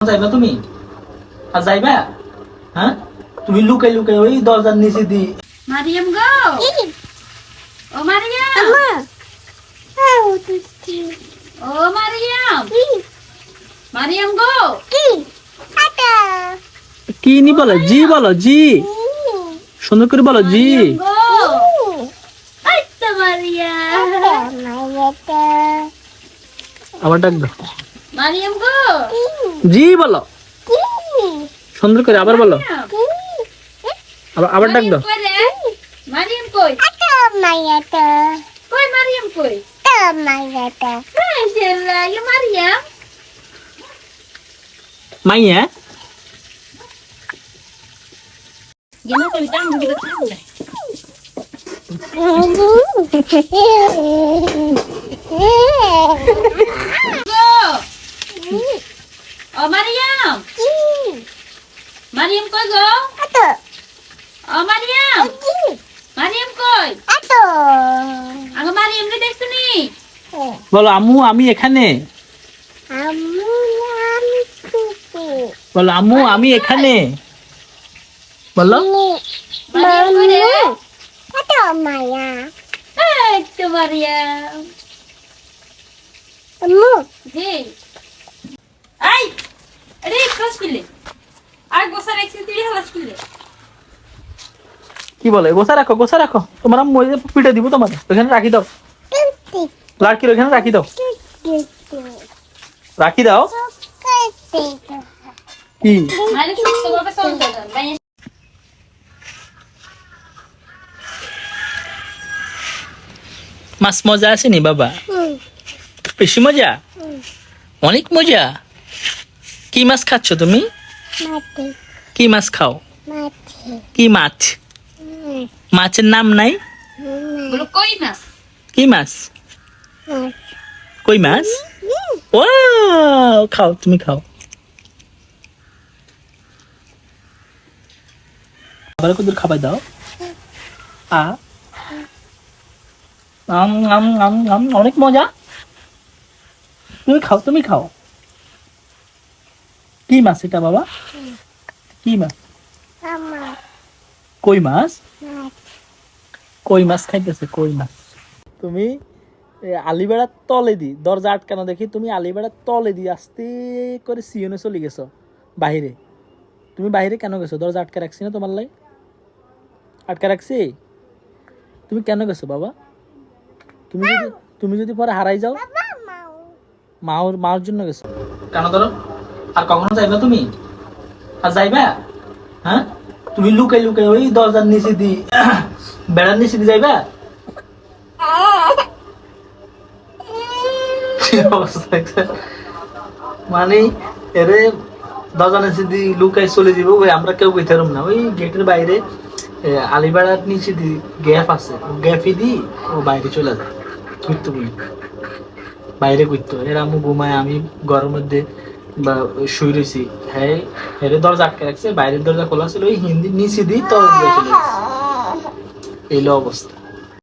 যাইবা তুমি? আর যাইবা? হ্যাঁ? তুমি লুকাই লুকাই ওই দরজার নিচে দি। মারিয়াম গো! ও মারিয়াম! ও মারিয়াম! মারিয়াম গো! কি? নি বলো? জি বলো জি। সুন্দর করে বলো জি। আবার ডাক দাও। মারিয়াম গো। জি বলো। সুন্দর করে আবার বলো। আবার আবার ডাক দাও। কই মারিয়াম কই? কই মারিয়াম কই? মাশাআল্লাহ ইয়া মারিয়াম মাইয়া? গেনা কই টাং দিকে টাং দে গো ও মারিয়াম মারিয়াম কই গো? ও মারিয়াম। মারিয়াম কই? আগো মারিয়াম রে দেখছ নি? বলো আম্মু আমি এখানে। বলো আম্মু আমি এখানে। বলো। মারিয়াম কই রে? এই তো মারিয়াম। জি। আই আরে পিলে আর গোসা রেখছি তুই হালাস পিলে কি বলে? গোসা রাখো গোসা রাখো। তোমার আম্মু যে পিঠে দিব তোমার ওখানে রাখি দাও। লাড়কির ওখানে রাখি দাও। রাখি দাও। কি? মানে মাছ মজা আসেনি বাবা? বেশি মজা? অনেক মজা? কি মাছ খাচ্ছ তুমি? কি মাছ খাও? কি মাছ? মাছের নাম নাই? কই মাছ? কি মাছ? কই মাছ? ও খাও তুমি খাও। আবার কত খাবার দাও? আ। আম আম আম আম অনেক মজা। তুমি খাও তুমি খাও। কি মাছ এটা বাবা? কি মাছ? কই মাছ? কই মাছ খাইতেছে? কই মাছ? তুমি এ, আলিবেড়ার তলে দি দরজা আটকানো দেখি তুমি আলিবেড়ার তলে দি আস্তে করে সিয়নে চলে গেছো বাহিরে। তুমি বাইরে কেন গেছো? দরজা আটকে রাখছি না তোমার লাই আটকে রাখছি? তুমি কেন গেছো বাবা? তুমি যদি তুমি যদি পরে হারাই যাও মাওর মাওর জন্য গেছো। কেন ধরো? আর কখনো যাইবা তুমি? যাইবা? হ্যাঁ? তুমি লুকাই লুকাই ওই দরজার নিচে দি বেড়ার নিচে দি যাইবা? মানে এরে দরজা নিচে দি লুকাই চলে যাব ওই আমরা কেউ কইতে না। ওই গেটের বাইরে আলিবাড়ার নিচে দি গ্যাপ আছে। গ্যাপই দি ও বাইরে চলে যায়। ঘুরতে বাইরে ঘুরতো এর আমি ঘুমায়, আমি ঘরের মধ্যে বা শুয়ে রয়েছি। হ্যাঁ হেরে দরজা আটকে রাখছে, বাইরের দরজা খোলা ছিল, ওই হিন্দি নিচে দিয়ে দিয়ে চলে এই অবস্থা।